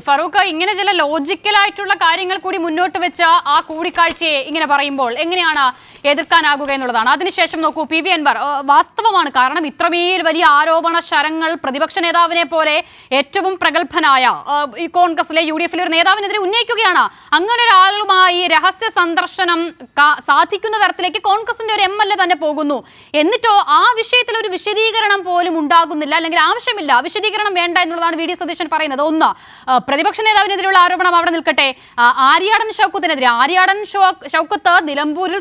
ഫറൂഖ് ഇങ്ങനെ ചില ലോജിക്കൽ ആയിട്ടുള്ള കാര്യങ്ങൾ കൂടി മുന്നോട്ട് വെച്ച ആ കൂടിക്കാഴ്ചയെ ഇങ്ങനെ പറയുമ്പോൾ എങ്ങനെയാണ് എതിർക്കാനാകുക എന്നുള്ളതാണ്. അതിനുശേഷം നോക്കൂ പി വി അൻവർ വാസ്തവമാണ് കാരണം ഇത്രമേൽ വലിയ ആരോപണ ശരങ്ങൾ പ്രതിപക്ഷ നേതാവിനെ പോലെ ഏറ്റവും പ്രഗത്ഭനായ ഈ കോൺഗ്രസിലെ യു ഡി എഫിലെ ഒരു നേതാവിനെതിരെ ഉന്നയിക്കുകയാണ്. അങ്ങനെ ഒരാളുമായി രഹസ്യ സന്ദർശനം സാധിക്കുന്ന തരത്തിലേക്ക് കോൺഗ്രസിന്റെ ഒരു എം എൽ എ തന്നെ പോകുന്നു. എന്നിട്ടോ ആ വിഷയത്തിൽ ഒരു വിശദീകരണം പോലും ഉണ്ടാകുന്നില്ല അല്ലെങ്കിൽ ആവശ്യമില്ല. വിശദീകരണം വേണ്ട എന്നുള്ളതാണ് വി ഡി സതീശൻ പറയുന്നത്. ഒന്ന് പ്രതിപക്ഷ നേതാവിനെതിരെയുള്ള ആരോപണം അവിടെ നിൽക്കട്ടെ. ആര്യാടൻ ഷൗക്കത്തിനെതിരെ ആര്യാടൻ ഷൗക്കത്ത് നിലമ്പൂരിൽ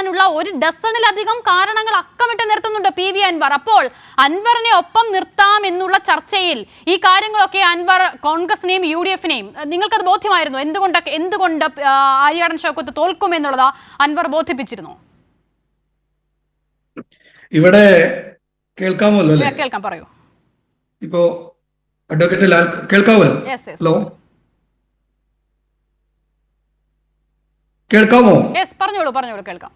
തോൽക്കാനുള്ള ഒരു ഡസണിലധികം കാരണങ്ങൾ അക്കമിട്ട് നിർത്തുന്നുണ്ട് പി വി അൻവർ. അപ്പോൾ അൻവറിനെ ഒപ്പം നിർത്താം എന്നുള്ള ചർച്ചയിൽ ഈ കാര്യങ്ങളൊക്കെ അൻവർ കോൺഗ്രസിനെയും യു ഡി എഫിനെയും നിങ്ങൾക്കത് ബോധ്യമായിരുന്നു? എന്തുകൊണ്ടൊക്കെ എന്തുകൊണ്ട് ആര്യാടൻ ഷൗക്കത്ത് തോൽക്കും എന്നുള്ളത് അൻവർ ബോധിപ്പിച്ചിരുന്നു? ഇവിടെ കേൾക്കാമല്ലോ അല്ലേ? കേൾക്കാം പറയൂ. ഇപ്പോ അഡ്വക്കേറ്റ് ലാൽ കേൾക്കാമല്ലോ ഹലോ? കേൾക്കാമോ? പറഞ്ഞോളൂ പറഞ്ഞോളൂ കേൾക്കാം.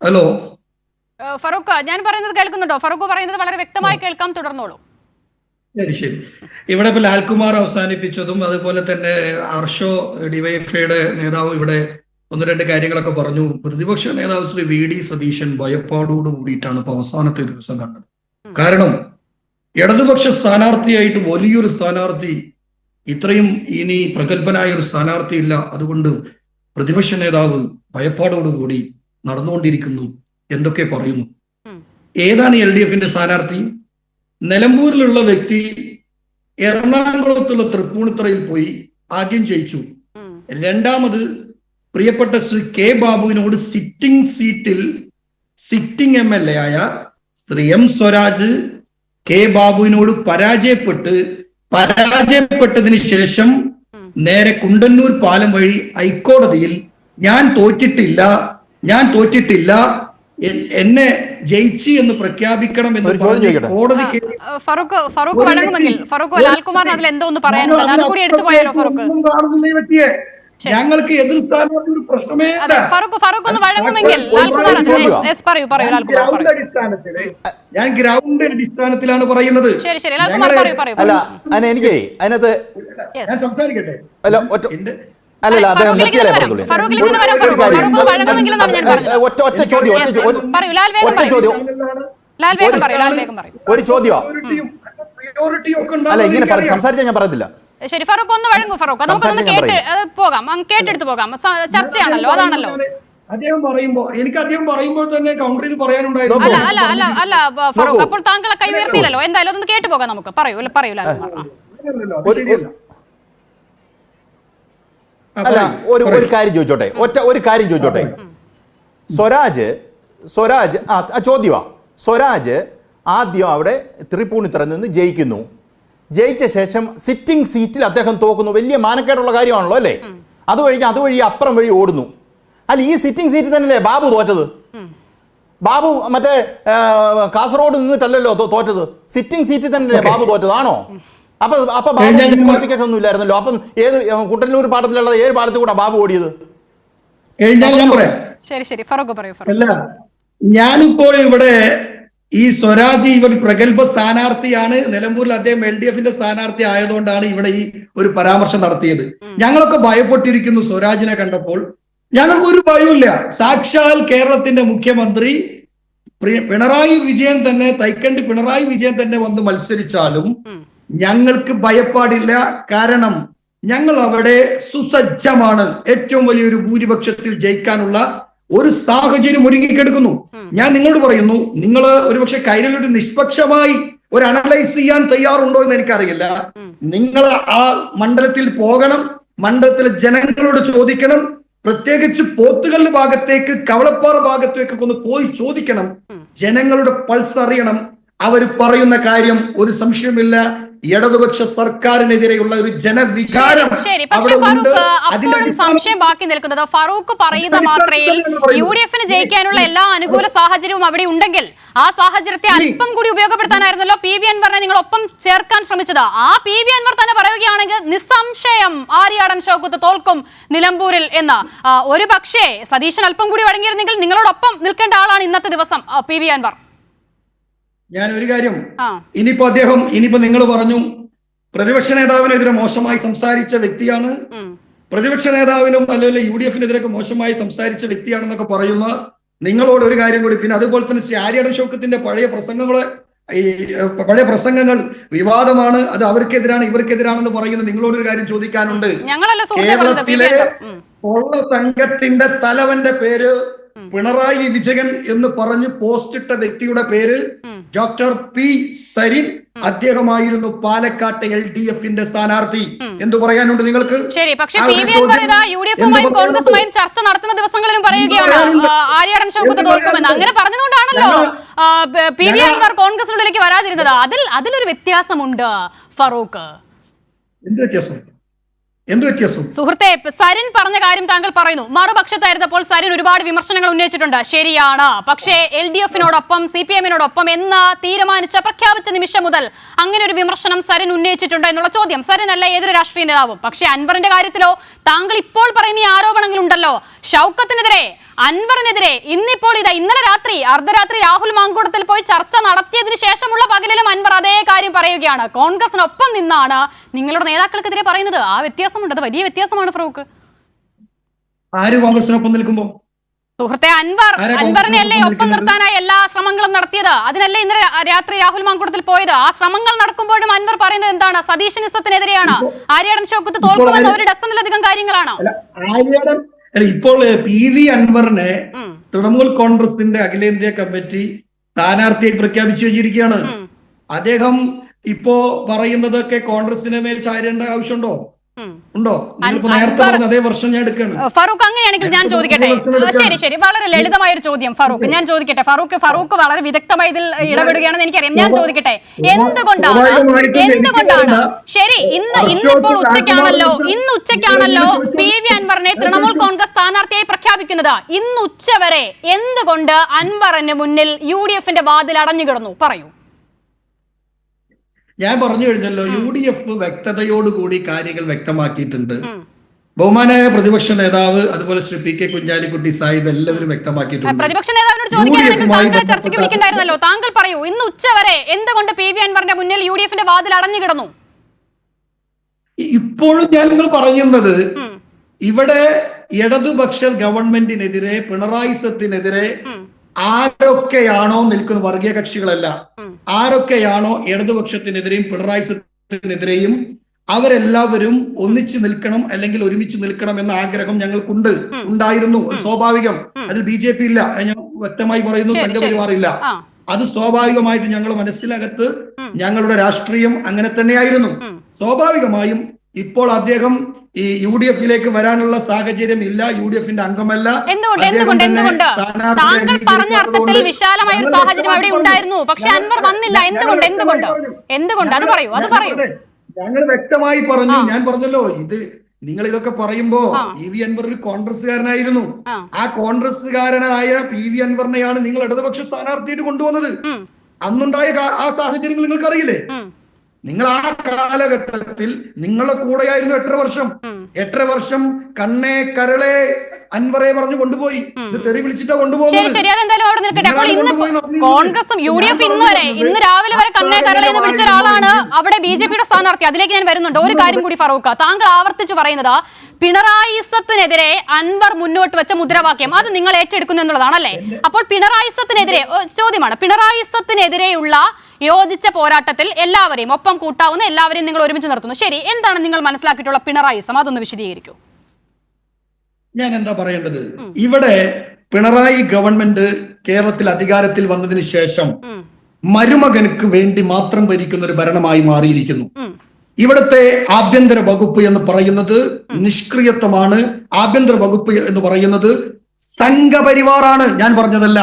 ഹലോ. ഫറൂഖ് ഞാൻ പറയുന്നത് കേൾക്കുന്നുണ്ടോ? ഫറൂഖ് പറയുന്നത് വളരെ വ്യക്തമായി കേൾക്കാം തുടർന്നോളൂ. ശരി ശരി. ഇവിടെ ഇപ്പൊ ലാൽകുമാർ അവസാനിപ്പിച്ചതും അതുപോലെ തന്നെ അർഷോ ഡിവൈഫയുടെ നേതാവ് ഇവിടെ ഒന്ന് രണ്ട് കാര്യങ്ങളൊക്കെ പറഞ്ഞു. പ്രതിപക്ഷ നേതാവ് ശ്രീ വി ഡി സതീശൻ ഭയപ്പാടോട് കൂടിയിട്ടാണ് ഇപ്പൊ അവസാനത്തെ ദിവസം കണ്ടത്. കാരണം ഇടതുപക്ഷ സ്ഥാനാർത്ഥിയായിട്ട് വലിയൊരു സ്ഥാനാർത്ഥി ഇത്രയും ഇനി പ്രഗത്ഭനായ ഒരു സ്ഥാനാർത്ഥി ഇല്ല അതുകൊണ്ട് പ്രതിപക്ഷ നേതാവ് ഭയപ്പാടോടുകൂടി നടന്നുകൊണ്ടിരിക്കുന്നു എന്തൊക്കെ പറയുന്നു? ഏതാണ് എൽ ഡി എഫിന്റെ സ്ഥാനാർത്ഥി? നിലമ്പൂരിലുള്ള വ്യക്തി എറണാകുളത്തുള്ള തൃപ്പൂണിത്തറയിൽ പോയി ആദ്യം ജയിച്ചു. രണ്ടാമത് പ്രിയപ്പെട്ട ശ്രീ കെ ബാബുവിനോട് സിറ്റിംഗ് സീറ്റിൽ സിറ്റിംഗ് എം എൽ എ ആയ ശ്രീ എം സ്വരാജ് കെ ബാബുവിനോട് പരാജയപ്പെട്ട് പരാജയപ്പെട്ടതിന് ശേഷം നേരെ കുണ്ടന്നൂർ പാലം വഴി ഹൈക്കോടതിയിൽ ഞാൻ തോറ്റിട്ടില്ല ഞാൻ തോറ്റിട്ടില്ല. എന്നെ ജയിച്ചു എന്ന് പ്രഖ്യാപിക്കണം എന്ന് കോടതി ഫറൂഖ് ഫറൂഖ് വഴങ്ങുമെങ്കിൽ ഫറൂഖ് ലാൽകുമാറിന് അതിൽ എന്തോ ഒന്ന് അത് കൂടി എടുത്തു പോയാലോ ഫറൂഖ്. ഞങ്ങൾക്ക് എതിർ സ്ഥാനാർത്ഥി ഒരു പ്രശ്നമേ ഫറൂഖ് ഫറൂഖ് ഒന്ന് വഴങ്ങുമെങ്കിൽ ലാൽകുമാർ പറയൂ പറയൂ ഞാൻ ലാൽകുമാർ ഗ്രൗണ്ട് ഞാൻ ഗ്രൗണ്ട് അടിസ്ഥാനത്തിലാണ് പറയുന്നത്. ശരി ശരി ലാൽകുമാർ പറയൂ പറയൂ അല്ല അതിന് എനിക്ക് അതിനകത്ത് ഞാൻ സംസാരിക്കട്ടെ? അല്ല അല്ലല്ല അദ്ദേഹം നിർത്തിയാലേ പറഞ്ഞു പറഞ്ഞുള്ളൂ. ഒരു-. കാര്യം. ഒറ്റ ഒറ്റ ചോദ്യം ഒറ്റ ഒരു- ചോദ്യം. ഒരു ഒക്കെ അല്ല ഇങ്ങനെ പറ സംസാരിച്ചാൽ ഞാൻ പറയത്തില്ല. ശരി ഫറൂഖ് ഒന്ന് വഴങ്ങൂ ഫറൂഖ്. നമുക്കൊന്ന് കേട്ട് പോകാം. കേട്ടെടുത്ത് പോകാം. ചർച്ചയാണല്ലോ അതാണല്ലോ. അദ്ദേഹം പറയുമ്പോ എനിക്ക് അദ്ദേഹം പറയുമ്പോൾ തന്നെ കൗണ്ടറിൽ പറയാനുണ്ടായിരുന്നു. അല്ല അല്ല അല്ല അല്ല ഫറൂഖ് അപ്പോൾ താങ്കളെ കൈ ഉയർത്തിയില്ലല്ലോ എന്തായാലും ഒന്ന് കേട്ടു പോകാം നമുക്ക്. പറയൂ അല്ല, പറയൂ ലാൽകുമാർ ആ. അങ്ങനെയല്ലല്ലോ, അത് ഒരു- ശരിയല്ല. ആ, അല്ല ഒരു ഒരു കാര്യം ചോദിച്ചോട്ടെ. ഒറ്റ ഒരു കാര്യം ചോദിച്ചോട്ടെ. സ്വരാജ് സ്വരാജ് ആ ചോദ്യമാ സ്വരാജ് ആദ്യം അവിടെ തൃപ്പൂണിത്തറ നിന്ന് ജയിക്കുന്നു. ജയിച്ച ശേഷം സിറ്റിംഗ് സീറ്റിൽ അദ്ദേഹം തോക്കുന്നു. വലിയ മാനക്കേടുള്ള കാര്യമാണല്ലോ അല്ലേ? അത് കഴിഞ്ഞ് അതുവഴി അപ്പുറം വഴി ഓടുന്നു. അല്ല ഈ സിറ്റിംഗ് സീറ്റിൽ തന്നെയല്ലേ ബാബു തോറ്റത്? ബാബു മറ്റേ കാസർഗോഡ് നിന്നിട്ടല്ലല്ലോ തോറ്റത്? സിറ്റിംഗ് സീറ്റിൽ തന്നെയല്ലേ ബാബു തോറ്റത്? ആണോ? അപ്പൊ അപ്പൊ ബാബു ഡിസ്ക്വാളിഫിക്കേഷൻ ഒന്നും ഇല്ലായിരുന്നല്ലോ അപ്പം ഏത് കുട്ടന്നൂർ പാട്ടത്തിലുള്ള ഏഴ് പാടത്തിൽ കൂടെ ബാബു ഓടിയത്? ശരി ശരി. ഫറൂഖ് പറയൂ ഫറൂഖ്. അല്ല ഞാനിപ്പോൾ ഇവിടെ ഈ സ്വരാജ് ഇവർ പ്രഗത്ഭ സ്ഥാനാർത്ഥിയാണ്. നിലമ്പൂരിൽ അദ്ദേഹം എൽ ഡി എഫിന്റെ സ്ഥാനാർത്ഥി ആയതുകൊണ്ടാണ് ഇവിടെ ഈ ഒരു പരാമർശം നടത്തിയത്. ഞങ്ങളൊക്കെ ഭയപ്പെട്ടിരിക്കുന്നു സ്വരാജിനെ കണ്ടപ്പോൾ. ഞങ്ങൾക്ക് ഒരു ഭയമില്ല സാക്ഷാൽ കേരളത്തിന്റെ മുഖ്യമന്ത്രി പിണറായി വിജയൻ തന്നെ തൈക്കണ്ടി പിണറായി വിജയൻ തന്നെ വന്ന് മത്സരിച്ചാലും. ഞങ്ങൾക്ക് ഭയപ്പാടില്ല. കാരണം ഞങ്ങൾ അവിടെ സുസജ്ജമാണ്. ഏറ്റവും വലിയൊരു ഭൂരിപക്ഷത്തിൽ ജയിക്കാനുള്ള ഒരു സാഹചര്യം ഒരുങ്ങിക്കെടുക്കുന്നു. ഞാൻ നിങ്ങളോട് പറയുന്നു നിങ്ങൾ ഒരുപക്ഷെ കൈരളിയുടെ നിഷ്പക്ഷമായി ഒരു അനലൈസ് ചെയ്യാൻ തയ്യാറുണ്ടോ എന്ന് എനിക്കറിയില്ല. നിങ്ങൾ ആ മണ്ഡലത്തിൽ പോകണം മണ്ഡലത്തിലെ ജനങ്ങളോട് ചോദിക്കണം പ്രത്യേകിച്ച് പോത്തുകളുടെ ഭാഗത്തേക്ക് കവളപ്പാറ ഭാഗത്തേക്കൊക്കെ ഒന്ന് പോയി ചോദിക്കണം. ജനങ്ങളുടെ പൾസ് അറിയണം. അവർ പറയുന്ന കാര്യം ഒരു സംശയമില്ല ഇടതുപക്ഷ സർക്കാരിനെതിരെയുള്ള ഒരു ജനവികാരം ശരി പക്ഷേ ഫറൂഖ് അപ്പോഴും സംശയം ബാക്കി നിൽക്കുന്നത്. ഫറൂഖ് പറയുന്ന മാത്രയിൽ യു ഡി എഫിന് ജയിക്കാനുള്ള എല്ലാ അനുകൂല സാഹചര്യവും അവിടെ ഉണ്ടെങ്കിൽ ആ സാഹചര്യത്തെ അല്പം കൂടി ഉപയോഗപ്പെടുത്താനായിരുന്നല്ലോ പി വി അൻവറിനെ നിങ്ങൾ ഒപ്പം ചേർക്കാൻ ശ്രമിച്ചത്. ആ പി വി അൻവർ തന്നെ പറയുകയാണെങ്കിൽ നിസ്സംശയം ആര്യാടൻ ഷൗക്കത്ത് തോൽക്കും നിലമ്പൂരിൽ എന്ന്. ഒരു പക്ഷേ സതീശൻ അല്പം കൂടി വഴങ്ങിയിരുന്നെങ്കിൽ നിങ്ങളോടൊപ്പം നിൽക്കേണ്ട ആളാണ് ഇന്നത്തെ ദിവസം പി വി അൻവർ. ഞാൻ ഒരു കാര്യം ഇനിയിപ്പോ അദ്ദേഹം ഇനിയിപ്പോ നിങ്ങൾ പറഞ്ഞു പ്രതിപക്ഷ നേതാവിനെതിരെ മോശമായി സംസാരിച്ച വ്യക്തിയാണ്. പ്രതിപക്ഷ നേതാവിനും അല്ലെങ്കിൽ യു ഡി എഫിനെതിരൊക്കെ മോശമായി സംസാരിച്ച വ്യക്തിയാണെന്നൊക്കെ പറയുന്ന നിങ്ങളോട് ഒരു കാര്യം കൂടി. പിന്നെ അതുപോലെ തന്നെ ശ്രീ ആര്യാടൻ ഷൗക്കത്തിന്റെ പഴയ പ്രസംഗങ്ങളെ ഈ പഴയ പ്രസംഗങ്ങൾ വിവാദമാണ്. അത് അവർക്കെതിരാണ് ഇവർക്കെതിരാണെന്ന് പറയുന്ന നിങ്ങളോട് ഒരു കാര്യം ചോദിക്കാനുണ്ട്. കേരളത്തിലെ അൻവർ ഉം. സംഘത്തിന്റെ തലവന്റെ പേര് പിണറായി വിജയൻ എന്ന് പറഞ്ഞ് പോസ്റ്റ് ഇട്ട വ്യക്തിയുടെ പേര് ഡോക്ടർ പി സരിൻ അദ്ദേഹമായിരുന്നു പാലക്കാട്ടെ എൽ ഡി എഫിന്റെ സ്ഥാനാർത്ഥി. എന്ത് പറയാനുണ്ട് നിങ്ങൾക്ക്? ശരി പക്ഷേ യു ഡി എഫുമായും കോൺഗ്രസുമായും ചർച്ച നടത്തുന്ന ദിവസങ്ങളിലും പറയുകയാണ്. ആര്യാടൻ ഷൗക്കത്ത് തോൽക്കുമെന്ന്. അങ്ങനെ പറഞ്ഞതുകൊണ്ടാണല്ലോ പി വി അൻവർ കോൺഗ്രസിനുള്ളിലേക്ക് വരാതിരുന്നത്. അതിൽ അതിലൊരു വ്യത്യാസമുണ്ട് ഫറൂഖ്. എന്ത് വ്യത്യാസം? എന്ത് വ്യത്യാസം? സുഹൃത്തെ സരിൻ പറഞ്ഞ കാര്യം താങ്കൾ പറയുന്നു. മറുപക്ഷത്തായിരുന്നപ്പോൾ സരിൻ ഒരുപാട് വിമർശനങ്ങൾ ഉന്നയിച്ചിട്ടുണ്ട്. ശരിയാണ്. പക്ഷേ എൽ ഡി എഫിനോടൊപ്പം സി പി എമ്മിനോടൊപ്പം എന്ന് തീരുമാനിച്ച പ്രഖ്യാപിച്ച നിമിഷം മുതൽ അങ്ങനെ ഒരു വിമർശനം സരിൻ ഉന്നയിച്ചിട്ടുണ്ട് എന്നുള്ള ചോദ്യം. സരിൻ അല്ല ഏതൊരു രാഷ്ട്രീയ നേതാവും. പക്ഷേ അൻവറിന്റെ കാര്യത്തിലോ താങ്കൾ ഇപ്പോൾ പറയുന്ന ഈ ആരോപണങ്ങളുണ്ടല്ലോ. ഷൗക്കത്തിനെതിരെ അൻവറിനെതിരെ ഇന്നിപ്പോൾ ഇതാ ഇന്നലെ രാത്രി അർദ്ധരാത്രി രാഹുൽ മാങ്കൂടത്തിൽ പോയി ചർച്ച നടത്തിയതിനു ശേഷമുള്ള പകലിലും അൻവർ അതേ കാര്യം പറയുകയാണ്. കോൺഗ്രസിനൊപ്പം നിന്നാണ് നിങ്ങളുടെ നേതാക്കൾക്കെതിരെ പറയുന്നത്. ആ വ്യത്യാസമുണ്ട്. അത് വലിയ വ്യത്യാസമാണ് ഫറൂഖ്. ആര് കോൺഗ്രസിനൊപ്പം നിൽക്കുമ്പോ? സുഹൃത്തെ അൻവർ. അൻവറിനെ അല്ലേ ഒപ്പം നിർത്താനായി എല്ലാ ശ്രമങ്ങളും നടത്തിയത്? അതിനല്ലേ ഇന്നലെ രാത്രി രാഹുൽ മാങ്കൂടത്തിൽ പോയത്? ആ ശ്രമങ്ങൾ നടക്കുമ്പോഴും അൻവർ പറയുന്നത് എന്താണ്? സതീശനിസത്തിനെതിരെയാണ് ആര്യാടൻ ഷോക്കത്ത് തോൽക്കുമെന്ന ഒരു ഡസനിലധികം കാര്യങ്ങളാണ്? ഇപ്പോൾ പി വി അൻവറിനെ തൃണമൂൽ കോൺഗ്രസിന്റെ അഖിലേന്ത്യാ കമ്മിറ്റി സ്ഥാനാർത്ഥിയായി പ്രഖ്യാപിച്ചു വെച്ചിരിക്കുകയാണ്. അദ്ദേഹം ഇപ്പോ പറയുന്നതൊക്കെ കോൺഗ്രസിന് മേൽ ചാരേണ്ട ആവശ്യമുണ്ടോ. ഉണ്ടോ? നേരത്തെ പറഞ്ഞ അതേ വർഷം ഞാൻ എടുക്കാണ്. ഫറൂഖ് അങ്ങനെയാണെങ്കിൽ ഞാൻ ചോദിക്കട്ടെ? ശരി ശരി. വളരെ ലളിതമായ ഒരു ചോദ്യം ഫറൂഖ്. ഞാൻ ചോദിക്കട്ടെ? ഫറൂഖ് ഫറൂഖ് വളരെ വിദഗ്ധമായി ഇതിൽ ഇടപെടുകയാണെന്ന് എനിക്കറിയാം. ഞാൻ ചോദിക്കട്ടെ? എന്തുകൊണ്ടാണ് എന്തുകൊണ്ടാണ് ശരി ഇന്ന് ഇന്നിപ്പോൾ ഉച്ചയ്ക്കാണല്ലോ. ഇന്ന് ഉച്ചയ്ക്കാണല്ലോ. പി വി അൻവറിനെ തൃണമൂൽ കോൺഗ്രസ് സ്ഥാനാർത്ഥിയായി പ്രഖ്യാപിക്കുന്നത്. ഇന്ന് ഉച്ചവരെ എന്തുകൊണ്ട് അൻവറിന് മുന്നിൽ യു ഡി എഫിന്റെ വാതിൽ അടഞ്ഞു കിടന്നു പറയൂ. ഞാൻ പറഞ്ഞു കഴിഞ്ഞല്ലോ യു ഡി എഫ് വ്യക്തതയോടുകൂടി കാര്യങ്ങൾ വ്യക്തമാക്കിയിട്ടുണ്ട്. ബഹുമാനായ പ്രതിപക്ഷ നേതാവ് അതുപോലെ ശ്രീ പി കെ കുഞ്ഞാലിക്കുട്ടി സാഹിബ് എല്ലാവരും വ്യക്തമാക്കിയിട്ടുണ്ട്. പ്രതിപക്ഷ നേതാവിനോട് ചോദിക്കുകയാണെങ്കിൽ ചർച്ചയ്ക്ക് വിളിക്കണ്ടായിരുന്നല്ലോ? താങ്കൾ പറയൂ ഇന്ന് ഉച്ചവരെ എന്തുകൊണ്ട് പി വി അൻവറിന്റെ മുന്നിൽ യു ഡി എഫിന്റെ വാതിൽ അടഞ്ഞു കിടന്നു? ഇപ്പോഴും ഞാൻ നിങ്ങൾ പറയുന്നത് ഇവിടെ ഇടതുപക്ഷ ഗവൺമെന്റിനെതിരെ പിണറായി സത്തിനെതിരെ ആരൊക്കെയാണോ നിൽക്കുന്ന വർഗീയ കക്ഷികളല്ല. ആരൊക്കെയാണോ ഇടതുപക്ഷത്തിനെതിരെയും പിണറായി സത്യത്തിനെതിരെയും അവരെല്ലാവരും ഒന്നിച്ചു നിൽക്കണം അല്ലെങ്കിൽ ഒരുമിച്ച് നിൽക്കണം എന്ന ആഗ്രഹം ഞങ്ങൾക്കുണ്ട്. ഉണ്ടായിരുന്നു. സ്വാഭാവികം. അതിൽ ബി ജെ പി ഇല്ല. ഞാൻ വ്യക്തമായി പറയുന്നു. സംഘപരിവാർ ഇല്ല അത് സ്വാഭാവികമായിട്ട് ഞങ്ങൾ മനസ്സിലകത്ത് ഞങ്ങളുടെ രാഷ്ട്രീയം അങ്ങനെ തന്നെയായിരുന്നു. സ്വാഭാവികമായും ഇപ്പോൾ അദ്ദേഹം ഈ യു ഡി എഫിലേക്ക് വരാനുള്ള സാഹചര്യം ഇല്ല യു ഡി എഫിന്റെ അംഗമല്ല. എന്തുകൊണ്ട് അദ്ദേഹം എന്തുകൊണ്ട്? എന്തുകൊണ്ട് താങ്കൾ പറഞ്ഞ അർത്ഥത്തിൽ വിശാലമായ ഒരു ഞങ്ങൾ സാഹചര്യം അവിടെ വ്യക്തമായി ഉണ്ടായിരുന്നു പക്ഷെ അൻവർ വന്നില്ല. എന്തുകൊണ്ട് എന്തുകൊണ്ട്. എന്തുകൊണ്ട്? അത് പറയൂ അത് പറയൂ. ഞങ്ങൾ വ്യക്തമായി പറഞ്ഞു. ഞാൻ പറഞ്ഞല്ലോ ഇത് നിങ്ങൾ ഇതൊക്കെ പറയുമ്പോ. പി വി അൻവർ ഒരു കോൺഗ്രസ്സുകാരനായിരുന്നു. ആ. കോൺഗ്രസ്സുകാരനായ പി വി അൻവറിനെയാണ് നിങ്ങൾ ഇടതുപക്ഷ സ്ഥാനാർത്ഥിയായിട്ട് കൊണ്ടുവന്നത്. അന്നുണ്ടായ ആ സാഹചര്യങ്ങൾ നിങ്ങൾക്കറിയില്ലേ? നിങ്ങൾ ആ കാലഘട്ടത്തിൽ നിങ്ങളെ കൂടെയായിരുന്നു എട്ടര വർഷം. എട്ടര വർഷം കണ്ണേ കരളെ അൻവറെ പറഞ്ഞു കൊണ്ടുപോയി. ഇത് തെറി വിളിച്ചിട്ടാ കൊണ്ടുപോകുന്നത്. കോൺഗ്രസും യു ഡി എഫ് ഇന്ന് വരെ ഇന്ന് രാവിലെ വരെ കണ്ണേ കരളെ എന്ന് വിളിച്ച ഒരാളാണ് അവിടെ ബി ജെ പിയുടെ സ്ഥാനാർത്ഥി. അതിലേക്ക് ഞാൻ വരുന്നുണ്ട്. ഒരു കാര്യം കൂടി ഫറൂഖ് താങ്കൾ ആവർത്തിച്ചു പറയുന്നത് പിണറായിസത്തിനെതിരെ അൻവർ മുന്നോട്ട് വെച്ച മുദ്രാവാക്യം. അത് നിങ്ങൾ ഏറ്റെടുക്കുന്നു എന്നുള്ളതാണല്ലേ? അപ്പോൾ പിണറായിസത്തിനെതിരെ ചോദ്യമാണ്. പിണറായിസത്തിനെതിരെയുള്ള യോജിച്ച പോരാട്ടത്തിൽ എല്ലാവരെയും ഒപ്പം കൂട്ടാവുന്ന എല്ലാവരെയും നിങ്ങൾ ഒരുമിച്ച് നിർത്തുന്നു. ശരി എന്താണ് നിങ്ങൾ മനസ്സിലാക്കിയിട്ടുള്ള പിണറായി പിണറായിസം? അതൊന്ന് വിശദീകരിക്കൂ. ഞാൻ എന്താ പറയേണ്ടത് ഇവിടെ പിണറായി ഗവൺമെന്റ് കേരളത്തിൽ അധികാരത്തിൽ വന്നതിന് ശേഷം മരുമകനുക്ക് വേണ്ടി മാത്രം ഭരിക്കുന്ന ഒരു ഭരണമായി മാറിയിരിക്കുന്നു. ഇവിടുത്തെ ആഭ്യന്തര വകുപ്പ് എന്ന് പറയുന്നത് നിഷ്ക്രിയത്വമാണ്. ആഭ്യന്തര വകുപ്പ് എന്ന് പറയുന്നത് സംഘപരിവാറാണ്. ഞാൻ പറഞ്ഞതല്ല.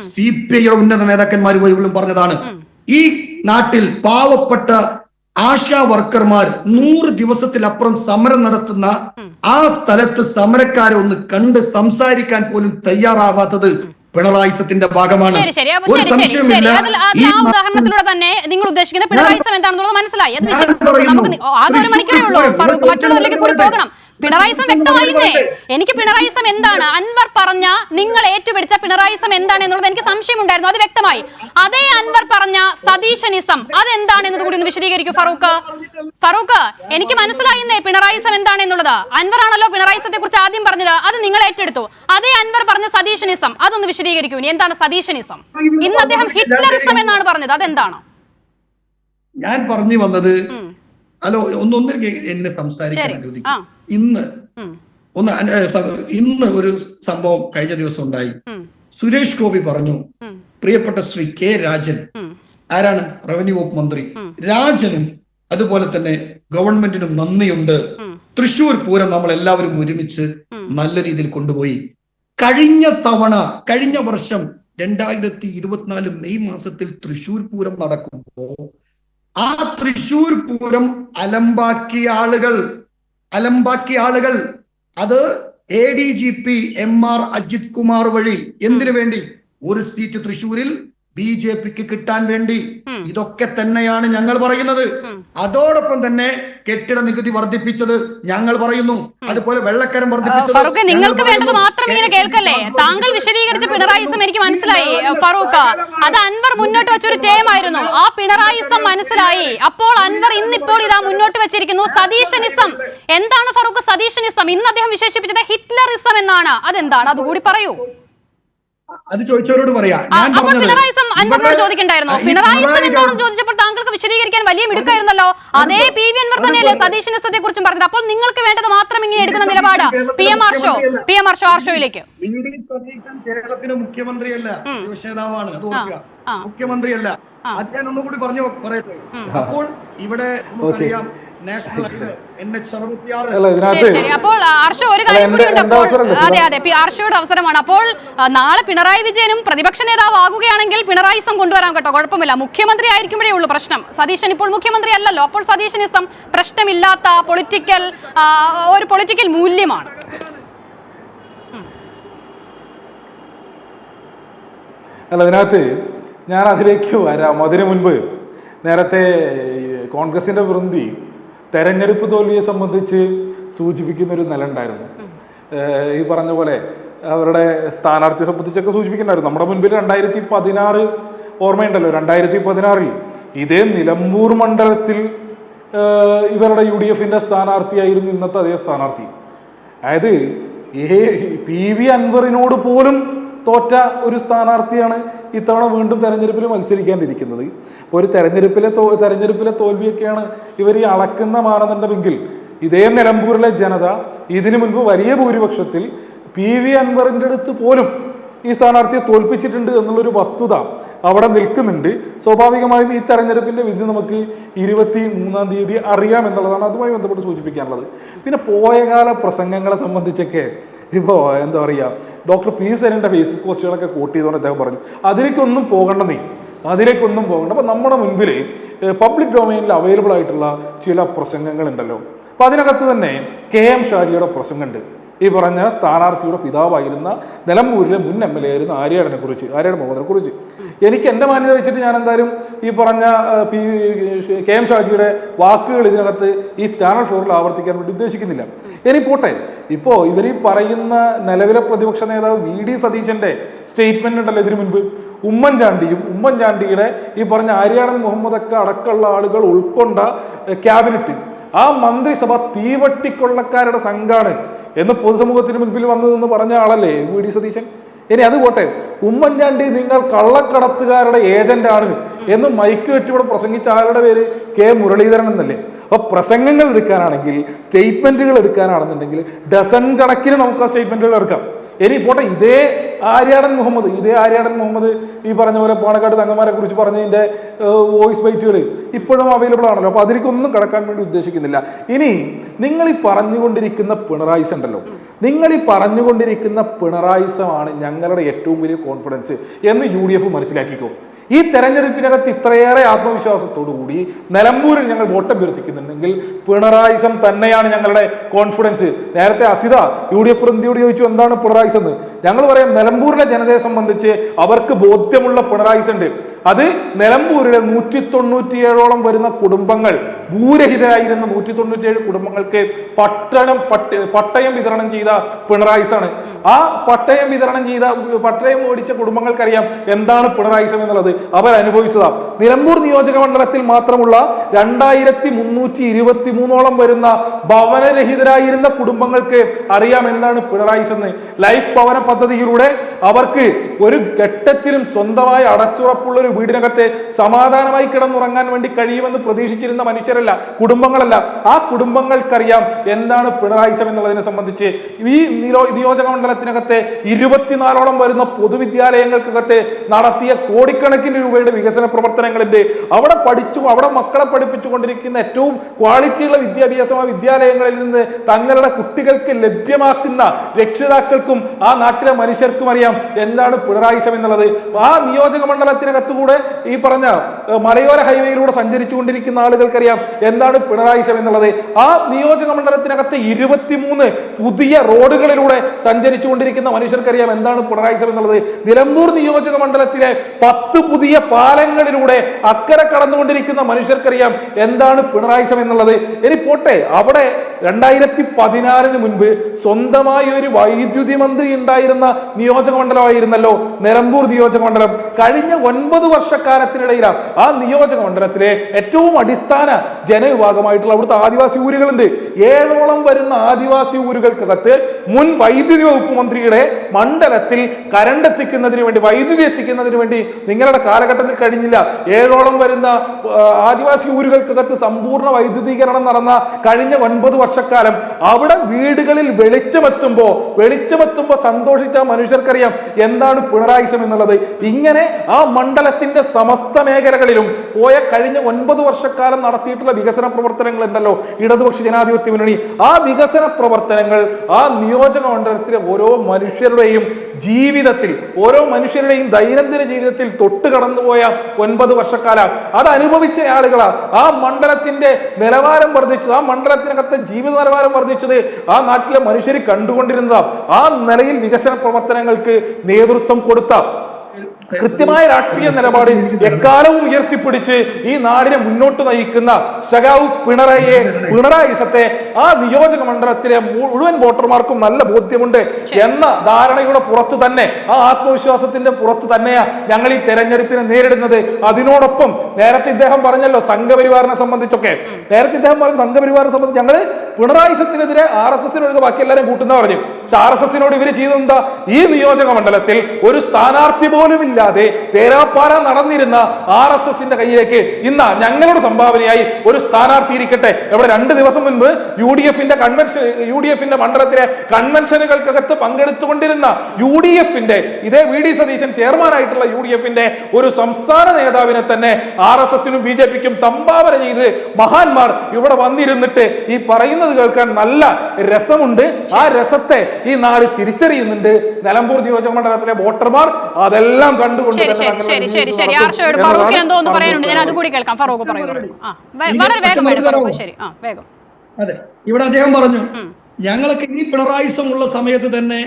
സി പി ഐയുടെ ഉന്നത നേതാക്കന്മാർ പോലും പറഞ്ഞതാണ്. ഈ നാട്ടിൽ പാവപ്പെട്ട ആശാ വർക്കർമാർ നൂറ് ദിവസത്തിലപ്പുറം സമരം നടത്തുന്ന ആ സ്ഥലത്ത് സമരക്കാരെ ഒന്ന് കണ്ട് സംസാരിക്കാൻ പോലും തയ്യാറാവാത്തത് പിണറായിസത്തിന്റെ ഭാഗമാണ്. ഒരു സംശയമില്ല ഈ ഉദാഹരണത്തിലൂടെ തന്നെ നിങ്ങൾ ഉദ്ദേശിക്കുന്ന പിണറായിസം എന്താണെന്നുള്ളത് മനസ്സിലായി. നമുക്ക് ആകെ ഒരു മണിക്കൂറേ ഉള്ളൂ. ഫറൂഖ് മറ്റുള്ളവരിലേക്ക് കൂടി പോകണം. പിണറായിസം വ്യക്തമായില്ലേ? എനിക്ക് പിണറായിസം എന്താണ്? അൻവർ പറഞ്ഞ നിങ്ങൾ ഏറ്റുപിടിച്ച പിണറായിസം എന്താണ് എന്നുള്ളത് എനിക്ക് സംശയമുണ്ടായിരുന്നു. അത് വ്യക്തമായി. അതേ അൻവർ പറഞ്ഞ സതീശനിസം അതെന്താണ് എന്നത് കൂടി ഒന്ന് വിശദീകരിക്കൂ ഫറൂഖ്. ഫറൂഖ് എനിക്ക് മനസ്സിലായിന്നേ പിണറായിസം എന്താണ് എന്നുള്ളത്? അൻവർ ആണല്ലോ പിണറായിസത്തെ കുറിച്ച് ആദ്യം പറഞ്ഞത്. അത് നിങ്ങൾ ഏറ്റെടുത്തു. അതേ അൻവർ പറഞ്ഞ സതീശനിസം അതൊന്ന് വിശദീകരിക്കൂ എന്താണ് സതീശനിസം? ഇന്ന് അദ്ദേഹം ഹിറ്റ്ലറിസം എന്നാണ് പറഞ്ഞത്. അതെന്താണ്? ഞാൻ പറഞ്ഞു വന്നത് ഉം. ഹലോ ഒന്നൊന്ന് എന്നെ സംസാരിക്കാൻ അനുവദിക്കും. ഇന്ന് ഒന്ന് ഇന്ന് ഒരു സംഭവം കഴിഞ്ഞ ദിവസം ഉണ്ടായി. സുരേഷ് ഗോപി പറഞ്ഞു പ്രിയപ്പെട്ട ശ്രീ കെ രാജൻ ആരാണ്? റവന്യൂ വകുപ്പ് മന്ത്രി. രാജനും അതുപോലെ തന്നെ ഗവൺമെന്റിനും നന്ദിയുണ്ട്. തൃശൂർ പൂരം നമ്മൾ എല്ലാവരും ഒരുമിച്ച് നല്ല രീതിയിൽ കൊണ്ടുപോയി. കഴിഞ്ഞ തവണ കഴിഞ്ഞ വർഷം രണ്ടായിരത്തി ഇരുപത്തിനാല് മെയ് മാസത്തിൽ തൃശൂർ പൂരം നടക്കുമ്പോ ആ തൃശൂർ പൂരം അലമ്പാക്കിയ ആളുകൾ അലമ്പാക്കിയ ആളുകൾ. അത് A D G P M R Ajith Kumar വഴി. എന്തിനു വേണ്ടി? ഒരു സീറ്റ് തൃശൂരിൽ ബി ജെ പിക്ക് കിട്ടാൻ വേണ്ടി. ഇതൊക്കെ തന്നെയാണ് ഞങ്ങൾ പറയുന്നത്. അതോടൊപ്പം തന്നെ കെട്ടിട നികുതി വർദ്ധിപ്പിച്ചത് ഞങ്ങൾ പറയുന്നു. അതുപോലെ വെള്ളക്കരം വർദ്ധിപ്പിച്ചത് ഫറൂഖ് നിങ്ങൾക്ക് വേണ്ടത് മാത്രം ഇങ്ങനെ കേൾക്കല്ലേ? താങ്കൾ വിശദീകരിച്ച പിണറായിസം എനിക്ക് മനസ്സിലായി ഫറൂഖ്. അത് അൻവർ മുന്നോട്ട് വെച്ചൊരു ടേമായിരുന്നു. ആ പിണറായിസം മനസ്സിലായി. അപ്പോൾ അൻവർ ഇന്നിപ്പോൾ ഇതാ മുന്നോട്ട് വെച്ചിരിക്കുന്നു. സതീശനിസം. എന്താണ് ഫറൂഖ് സതീശനിസം? ഇന്ന് അദ്ദേഹം വിശേഷിപ്പിച്ചത് ഹിറ്റ്ലറിസം എന്നാണ്. അതെന്താണ്? അതുകൂടി പറയൂ. അത് ചോദിച്ചവരോട് പറയാം. പിണറായിസം അൻവറിനോട് ചോദിക്കണ്ടായിരുന്നു? പിണറായി എന്താണെന്ന് ചോദിച്ചപ്പോൾ താങ്കൾക്ക് വിശദീകരിക്കാൻ വലിയ മിടുക്കായിരുന്നല്ലോ. അതേ പി വി അൻവർ തന്നെയല്ലേ സതീശനിസത്തെ കുറിച്ചും പറഞ്ഞത്. അപ്പോൾ നിങ്ങൾക്ക് വേണ്ടത് മാത്രം ഇങ്ങനെ എടുക്കുന്ന നിലപാട്. P M Arsho P M Arsho R ഷോയിലേക്ക്. V D Satheesan കേരളത്തിലെ മുഖ്യമന്ത്രിയല്ല നേതാവാണ് അത് ഓർക്കുക. മുഖ്യമന്ത്രിയല്ല. അത് ഞാൻ ഒന്നും കൂടി പറഞ്ഞു പറയട്ടെ. അപ്പോൾ ഇവിടെ നമുക്കറിയാം നാഷണൽ എച്ച് അറുപത്തിയാറ് അല്ല ശരി അപ്പോൾ ഒരു കാര്യം അപ്പോൾ അതെ അതെ അവസരമാണ്. അപ്പോൾ നാളെ പിണറായി വിജയനും പ്രതിപക്ഷ നേതാവ് ആകുകയാണെങ്കിൽ പിണറായിസം കൊണ്ടുവരാം കേട്ടോ കുഴപ്പമില്ല. മുഖ്യമന്ത്രി ആയിരിക്കുമ്പോഴേ ഉള്ളൂ പ്രശ്നം. സതീശൻ ഇപ്പോൾ മുഖ്യമന്ത്രി അല്ലല്ലോ അപ്പോൾ സതീശനിസം പ്രശ്നമില്ലാത്ത പൊളിറ്റിക്കൽ ഒരു പൊളിറ്റിക്കൽ മൂല്യമാണ്. അല്ല അതിനകത്ത് ഞാൻ അതിലേക്ക് വരാം. അതിനു മുൻപ് നേരത്തെ കോൺഗ്രസിന്റെ കോൺഗ്രസിന്റെ വൃന്തി തെരഞ്ഞെടുപ്പ് തോൽവിയെ സംബന്ധിച്ച് സൂചിപ്പിക്കുന്ന ഒരു നില ഉണ്ടായിരുന്നു ഈ പറഞ്ഞ പോലെ അവരുടെ സ്ഥാനാർത്ഥിയെ സംബന്ധിച്ചൊക്കെ സൂചിപ്പിക്കുന്നുണ്ടായിരുന്നു. നമ്മുടെ മുൻപിൽ രണ്ടായിരത്തി പതിനാറ് ഓർമ്മയുണ്ടല്ലോ രണ്ടായിരത്തി പതിനാറിൽ ഇതേ നിലമ്പൂർ മണ്ഡലത്തിൽ ഇവരുടെ യു ഡി എഫിന്റെ സ്ഥാനാർത്ഥിയായിരുന്നു ഇന്നത്തെ അതേ സ്ഥാനാർത്ഥി. അതായത് ഈ പി വി അൻവറിനോട് പോലും തോറ്റ ഒരു സ്ഥാനാർത്ഥിയാണ് ഇത്തവണ വീണ്ടും തെരഞ്ഞെടുപ്പിൽ മത്സരിക്കാണ്ടിരിക്കുന്നത് അപ്പോൾ ഒരു തെരഞ്ഞെടുപ്പിലെ തോ തെരഞ്ഞെടുപ്പിലെ തോൽവിയൊക്കെയാണ് ഇവർ ഈ അളക്കുന്ന മാനദണ്ഡമെങ്കിൽ ഇതേ നിലമ്പൂരിലെ ജനത ഇതിനു മുൻപ് വലിയ ഭൂരിപക്ഷത്തിൽ പി വി അൻവറിന്റെ അടുത്ത് പോലും ഈ സ്ഥാനാർത്ഥിയെ തോൽപ്പിച്ചിട്ടുണ്ട് എന്നുള്ളൊരു വസ്തുത അവിടെ നിൽക്കുന്നുണ്ട്. സ്വാഭാവികമായും ഈ തെരഞ്ഞെടുപ്പിന്റെ വിധി നമുക്ക് ഇരുപത്തി മൂന്നാം തീയതി അറിയാം എന്നുള്ളതാണ് അതുമായി ബന്ധപ്പെട്ട് സൂചിപ്പിക്കാനുള്ളത്. പിന്നെ പോയകാല പ്രസംഗങ്ങളെ സംബന്ധിച്ചൊക്കെ ഇപ്പോൾ എന്താ പറയുക ഡോക്ടർ പി സരിന്റെ ഫേസ്ബുക്ക് പോസ്റ്റുകളൊക്കെ കോട്ട് ചെയ്തുകൊണ്ട് അദ്ദേഹം പറഞ്ഞു അതിലേക്കൊന്നും പോകണ്ട നീ അതിലേക്കൊന്നും പോകണ്ട. അപ്പം നമ്മുടെ മുൻപിൽ പബ്ലിക് ഡൊമൈനിൽ അവൈലബിൾ ആയിട്ടുള്ള ചില പ്രസംഗങ്ങളുണ്ടല്ലോ. അപ്പം അതിനകത്ത് തന്നെ കെ എം ഷാജിയുടെ പ്രസംഗമുണ്ട്. ഈ പറഞ്ഞ സ്ഥാനാർത്ഥിയുടെ പിതാവായിരുന്ന നിലമ്പൂരിലെ മുൻ എം എൽ എ ആയിരുന്ന ആര്യാടനെ കുറിച്ച് ആര്യാട് മുഹമ്മദിനെ കുറിച്ച്. എനിക്ക് എന്റെ മാന്യത വെച്ചിട്ട് ഞാൻ എന്തായാലും ഈ പറഞ്ഞ പി കെ എം ഷാജിയുടെ വാക്കുകൾ ഇതിനകത്ത് ഈ ചാനൽ ഫോറിൽ ആവർത്തിക്കാൻ വേണ്ടി ഉദ്ദേശിക്കുന്നില്ല. ഇനി പോട്ടെ ഇപ്പോൾ ഇവർ ഈ പറയുന്ന നിലവിലെ പ്രതിപക്ഷ നേതാവ് വി ഡി സതീശന്റെ സ്റ്റേറ്റ്മെന്റ് ഉണ്ടല്ലോ ഇതിനു മുൻപ്. ഉമ്മൻചാണ്ടിയും ഉമ്മൻചാണ്ടിയുടെ ഈ പറഞ്ഞ ആര്യാടൻ മുഹമ്മദൊക്കെ അടക്കമുള്ള ആളുകൾ ഉൾക്കൊണ്ട ക്യാബിനറ്റ്. ആ മന്ത്രിസഭ തീവട്ടിക്കൊള്ളക്കാരുടെ സംഘാണ് എന്ന് പൊതുസമൂഹത്തിന് മുൻപിൽ വന്നതെന്ന് പറഞ്ഞ ആളല്ലേ വി ഡി സതീശൻ? ഇനി അത് പോട്ടെ. ഉമ്മൻചാണ്ടി നിങ്ങൾ കള്ളക്കടത്തുകാരുടെ ഏജന്റാണ് എന്ന് മൈക്ക് കെട്ടി ഇവിടെ പ്രസംഗിച്ച ആളുടെ പേര് കെ മുരളീധരൻ എന്നല്ലേ. അപ്പൊ പ്രസംഗങ്ങൾ എടുക്കാനാണെങ്കിൽ സ്റ്റേറ്റ്മെന്റുകൾ എടുക്കാനാണെന്നുണ്ടെങ്കിൽ ഡസൺ കണക്കിന് നമുക്ക് ആ സ്റ്റേറ്റ്മെന്റുകൾ എടുക്കാം. ഇനി പോട്ടെ ഇതേ ആര്യാടൻ മുഹമ്മദ് ഇതേ ആര്യാടൻ മുഹമ്മദ് ഈ പറഞ്ഞ പോലെ പാണക്കാട് തങ്ങന്മാരെ കുറിച്ച് പറഞ്ഞതിന്റെ വോയിസ് ബൈറ്റുകൾ ഇപ്പോഴും അവൈലബിൾ ആണല്ലോ. അപ്പോൾ അതിലേക്കൊന്നും കിടക്കാൻ വേണ്ടി ഉദ്ദേശിക്കുന്നില്ല. ഇനി നിങ്ങൾ ഈ പറഞ്ഞുകൊണ്ടിരിക്കുന്ന പിണറായിസ് ഉണ്ടല്ലോ. നിങ്ങൾ ഈ പറഞ്ഞുകൊണ്ടിരിക്കുന്ന പിണറായിസമാണ് ഞങ്ങളുടെ ഏറ്റവും വലിയ കോൺഫിഡൻസ് എന്ന് യു മനസ്സിലാക്കിക്കോ. ഈ തെരഞ്ഞെടുപ്പിനകത്ത് ഇത്രയേറെ ആത്മവിശ്വാസത്തോടുകൂടി നിലമ്പൂരിൽ ഞങ്ങൾ വോട്ട് അഭ്യർത്ഥിക്കുന്നുണ്ടെങ്കിൽ പിണറായിസം തന്നെയാണ് ഞങ്ങളുടെ കോൺഫിഡൻസ് നേരത്തെ അസിത യു ഡി എഫ് പ്രതിനിധിയോട് ചോദിച്ചു എന്താണ് പിണറായിസം എന്ന്. ഞങ്ങൾ പറയാം നിലമ്പൂരിലെ ജനതയെ സംബന്ധിച്ച് അവർക്ക് ബോധ്യമുള്ള പിണറായിസം അത് നിലമ്പൂരിലെ നൂറ്റി തൊണ്ണൂറ്റിയേഴോളം വരുന്ന കുടുംബങ്ങൾ ഭൂരഹിതരായിരുന്ന നൂറ്റി തൊണ്ണൂറ്റിയേഴ് കുടുംബങ്ങൾക്ക് പട്ടണം പട്ട പട്ടയം വിതരണം ചെയ്ത പിണറായിസാണ്. ആ പട്ടയം വിതരണം ചെയ്ത പട്ടയം ഓടിച്ച കുടുംബങ്ങൾക്കറിയാം എന്താണ് പിണറായിസം എന്നുള്ളത്. അവർ അനുഭവിച്ചതാ. നിലമ്പൂർ നിയോജക മണ്ഡലത്തിൽ മാത്രമുള്ള രണ്ടായിരത്തി മുന്നൂറ്റി ഇരുപത്തി മൂന്നോളം വരുന്ന ഭവനരഹിതരായിരുന്ന കുടുംബങ്ങൾക്ക് അറിയാം എന്താണ് പിണറായി എന്ന് ലൈഫ് ഭവന പദ്ധതിയിലൂടെ അവർക്ക് ഒരു ഘട്ടത്തിലും സ്വന്തമായി അടച്ചുറപ്പുള്ള ഒരു വീടിനകത്തെ സമാധാനമായി കിടന്നുറങ്ങാൻ വേണ്ടി കഴിയുമെന്ന് പ്രതീക്ഷിച്ചിരുന്ന മനുഷ്യരല്ല കുടുംബങ്ങളല്ല. ആ കുടുംബങ്ങൾക്കറിയാം എന്താണ് പിണറായിസം എന്നുള്ളതിനെ സംബന്ധിച്ച്. ഈ നിയോജക മണ്ഡലത്തിനകത്തെ ഇരുപത്തിനാലോളം വരുന്ന പൊതുവിദ്യാലയങ്ങൾക്കകത്തെ നടത്തിയ കോടിക്കണക്കിന് രൂപയുടെ വികസന പ്രവർത്തനങ്ങളിന്റെ അവിടെ പഠിച്ചു അവിടെ മക്കളെ പഠിപ്പിച്ചുകൊണ്ടിരിക്കുന്ന ഏറ്റവും ക്വാളിറ്റിയുള്ള വിദ്യാഭ്യാസമായ വിദ്യാലയങ്ങളിൽ നിന്ന് തങ്ങളുടെ കുട്ടികൾക്ക് ലഭ്യമാക്കുന്ന രക്ഷിതാക്കൾക്കും ആ നാട്ടിലെ മനുഷ്യർക്കും അറിയാം എന്താണ് പിണറായിസം എന്നുള്ളത്. ആ നിയോജക മണ്ഡലത്തിനകത്തുകൂടെ ഈ പറഞ്ഞ മലയോര ഹൈവേയിലൂടെ സഞ്ചരിച്ചുകൊണ്ടിരിക്കുന്ന ആളുകൾക്കറിയാം എന്താണ് പിണറായിസം എന്നുള്ളത്. ആ നിയോജക മണ്ഡലത്തിനകത്ത് ഇരുപത്തിമൂന്ന് പുതിയ റോഡുകളിലൂടെ സഞ്ചരിച്ചുകൊണ്ടിരിക്കുന്ന മനുഷ്യർക്കറിയാം എന്താണ് പിണറായിസം എന്നുള്ളത്. നിലമ്പൂർ നിയോജക മണ്ഡലത്തിലെ പത്ത് പുതിയ പാലങ്ങളിലൂടെ അക്കരെ കടന്നുകൊണ്ടിരിക്കുന്ന മനുഷ്യർക്കറിയാം എന്താണ് പിണറായി പിണറായിസം എന്നുള്ളത്. ഇനി പോട്ടെ അവിടെ രണ്ടായിരത്തി പതിനാറിന് മുൻപ് സ്വന്തമായി ഒരു വൈദ്യുതി മന്ത്രി ഉണ്ടായിരുന്ന നിയോജക മണ്ഡലമായിരുന്നല്ലോ നിലമ്പൂർ നിയോജക മണ്ഡലം. കഴിഞ്ഞ ഒൻപത് വർഷക്കാലത്തിനിടയിലാണ് ആ നിയോജക മണ്ഡലത്തിലെ ഏറ്റവും അടിസ്ഥാന ജനവിഭാഗമായിട്ടുള്ള അവിടുത്തെ ആദിവാസി ഊരുകളുണ്ട്. ഏഴോളം വരുന്ന ആദിവാസി ഊരുകൾക്കകത്ത് മുൻ വൈദ്യുതി വകുപ്പ് മന്ത്രിയുടെ മണ്ഡലത്തിൽ കരണ്ട് എത്തിക്കുന്നതിന് വേണ്ടി വൈദ്യുതി എത്തിക്കുന്നതിന് വേണ്ടി നിങ്ങളുടെ കാലഘട്ടത്തിൽ കഴിഞ്ഞില്ല. ഏഴോളം വരുന്ന ആദിവാസി ഊരുകൾക്കകത്ത് സമ്പൂർണ വൈദ്യുതീകരണം നടന്ന കഴിഞ്ഞ ഒൻപത് വർഷക്കാലം. അവിടെ വീടുകളിൽ വെളിച്ചമെത്തുമ്പോ വെളിച്ചമെത്തുമ്പോ സന്തോഷിച്ച മനുഷ്യർക്കറിയാം എന്താണ് പിണറായിസം എന്നുള്ളത്. ഇങ്ങനെ ആ മണ്ഡലത്തിന്റെ സമസ്ത മേഖലകളിലും പോയ കഴിഞ്ഞ ഒൻപത് വർഷക്കാലം നടത്തിയിട്ടുള്ള വികസന പ്രവർത്തനങ്ങൾ ഉണ്ടല്ലോ. ഇടതുപക്ഷ ജനാധിപത്യ മുന്നണി. ആ വികസന പ്രവർത്തനങ്ങൾ ആ നിയോജക മണ്ഡലത്തിലെ ഓരോ മനുഷ്യരുടെയും ജീവിതത്തിൽ ഓരോ മനുഷ്യരുടെയും ദൈനംദിന ജീവിതത്തിൽ തൊട്ട് കടന്നുപോയ ഒൻപത് വർഷക്കാലം അത് അനുഭവിച്ച ആളുകളാ. ആ മണ്ഡലത്തിന്റെ നിലവാരം വർദ്ധിച്ചത് ആ മണ്ഡലത്തിനകത്തെ ജീവിത നിലവാരം വർദ്ധിച്ചത് ആ നാട്ടിലെ മനുഷ്യർ കണ്ടുകൊണ്ടിരുന്നതാ. ആ നിലയിൽ വികസന പ്രവർത്തനങ്ങൾക്ക് നേതൃത്വം കൊടുത്ത കൃത്യമായ രാഷ്ട്രീയ നിലപാട് എക്കാലവും ഉയർത്തിപ്പിടിച്ച് ഈ നാടിനെ മുന്നോട്ട് നയിക്കുന്ന സഖാവ് പിണറായിയെ പിണറായിസത്തെ ആ നിയോജക മണ്ഡലത്തിലെ മുഴുവൻ വോട്ടർമാർക്കും നല്ല ബോധ്യമുണ്ട് എന്ന ധാരണയുടെ പുറത്ത് തന്നെ ആ ആത്മവിശ്വാസത്തിന്റെ പുറത്ത് തന്നെയാ ഞങ്ങൾ ഈ തെരഞ്ഞെടുപ്പിനെ നേരിടുന്നത്. അതിനോടൊപ്പം നേരത്തെ ഇദ്ദേഹം പറഞ്ഞല്ലോ സംഘപരിവാറിനെ സംബന്ധിച്ചൊക്കെ. നേരത്തെ ഇദ്ദേഹം പറഞ്ഞ സംഘപരിവാറിനെ സംബന്ധിച്ച് ഞങ്ങൾ പിണറായിസത്തിനെതിരെ ആർ എസ് എസിനൊഴുക ബാക്കി എല്ലാവരും കൂട്ടുന്ന പറഞ്ഞു പക്ഷെ ആർ എസ് എസിനോട് ഇവർ ചെയ്തെന്താ ഈ നിയോജക മണ്ഡലത്തിൽ ഒരു സ്ഥാനാർത്ഥി പോലും ഇല്ലാതെ തേരാപ്പാറ നടന്നിരുന്ന ആർ എസ് എസിന്റെ കയ്യിലേക്ക് ഇന്ന ഞങ്ങളുടെ സംഭാവനയായി ഒരു സ്ഥാനാർത്ഥി ഇരിക്കട്ടെ. ഇവിടെ രണ്ട് ദിവസം മുൻപ് യു ഡി എഫിന്റെ കൺവെൻഷൻ യു ഡി എഫിന്റെ മണ്ഡലത്തിലെ കൺവെൻഷനുകൾക്കകത്ത് പങ്കെടുത്തുകൊണ്ടിരുന്ന യു ഡി എഫിന്റെ ഇതേ വി ഡി സതീശൻ ചെയർമാനായിട്ടുള്ള യു ഡി എഫിന്റെ ഒരു സംസ്ഥാന നേതാവിനെ തന്നെ ആർ എസ് എസിനും ബി ജെ പിക്കും സംഭാവന ചെയ്ത് മഹാന്മാർ ഇവിടെ വന്നിരുന്നിട്ട് ഈ പറയുന്നത് കേൾക്കാൻ നല്ല രസമുണ്ട്. ആ രസത്തെ ഈ നാട് തിരിച്ചറിയുന്നുണ്ട്. നിലമ്പൂർ നിയോജക മണ്ഡലത്തിലെ വോട്ടർമാർ അതെല്ലാം കണ്ടുകൊണ്ട് ശരി ശരി ശരി ശരി ജീവിതം ശരി ആർഷയോട് ഫറൂഖിന് എന്തോ ഒന്ന് പറയാനുണ്ട് ഞാൻ പറഞ്ഞുകൊണ്ടുള്ളത്. അതുകൂടി കേൾക്കാം. ഫറൂഖ് പറയൂ ഫറൂഖ്. ആ വേ- വളരെ വേഗമായിട്ട് ഫറൂഖ് ശരി ആ വേഗം. അതെ. ഇവിടെ അദ്ദേഹം പറഞ്ഞു ഞങ്ങളൊക്കെ ഈ പിണറായിസം ഉള്ള സമയത്ത് തന്നെ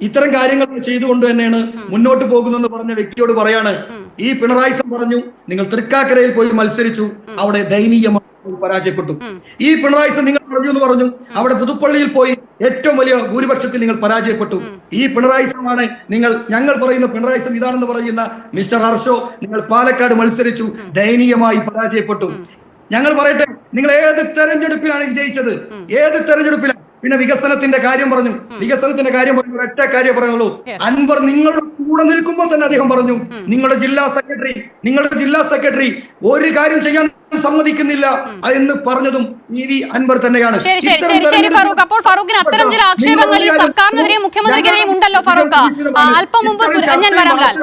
ഇത്തരം കാര്യങ്ങൾ ചെയ്തുകൊണ്ട് തന്നെയാണ് മുന്നോട്ട് പോകുന്നെന്ന് പറഞ്ഞ വ്യക്തിയോട് പറയാണ് ഈ പിണറായിസം പറഞ്ഞു നിങ്ങൾ തൃക്കാക്കരയിൽ പോയി മത്സരിച്ചു അവിടെ ദയനീയമായി പരാജയപ്പെട്ടു. ഈ പിണറായിസം നിങ്ങൾ പറഞ്ഞു എന്ന് പറഞ്ഞു. അവിടെ പുതുപ്പള്ളിയിൽ പോയി ഏറ്റവും വലിയ ഭൂരിപക്ഷത്തിൽ നിങ്ങൾ പരാജയപ്പെട്ടു. ഈ പിണറായി പിണറായിസമാണ് നിങ്ങൾ ഞങ്ങൾ പറയുന്ന പിണറായിസം ഇതാണെന്ന് പറയുന്ന മിസ്റ്റർ ഹർഷോ നിങ്ങൾ പാലക്കാട് മത്സരിച്ചു ദയനീയമായി പരാജയപ്പെട്ടു. ഞങ്ങൾ പറയട്ടെ നിങ്ങൾ ഏത് തെരഞ്ഞെടുപ്പിലാണ് വിജയിച്ചത്? ഏത് തെരഞ്ഞെടുപ്പിലാണ്? പിന്നെ വികസനത്തിന്റെ കാര്യം പറഞ്ഞു. വികസനത്തിന്റെ കാര്യം പറഞ്ഞു ഒറ്റ കാര്യം പറയുള്ളൂ അൻവർ നിങ്ങളുടെ കൂടെ നിൽക്കുമ്പോൾ തന്നെ അദ്ദേഹം പറഞ്ഞു നിങ്ങളുടെ ജില്ലാ സെക്രട്ടറി നിങ്ങളുടെ ജില്ലാ സെക്രട്ടറി ഒരു കാര്യം ചെയ്യാൻ സമ്മതിക്കുന്നില്ല എന്ന് പറഞ്ഞതും ഇ വി അൻവർ തന്നെയാണ്. ഫറൂഖ്. അപ്പോൾ ഫറൂഖിന് അത്തരം ചില ആക്ഷേപങ്ങൾ സർക്കാരിനെതിരെയും മുഖ്യമന്ത്രിക്കെതിരെയും ഉണ്ടല്ലോ ഫറൂഖ്. അല്പം മുമ്പ് ഞാൻ വരാം ലാൽ.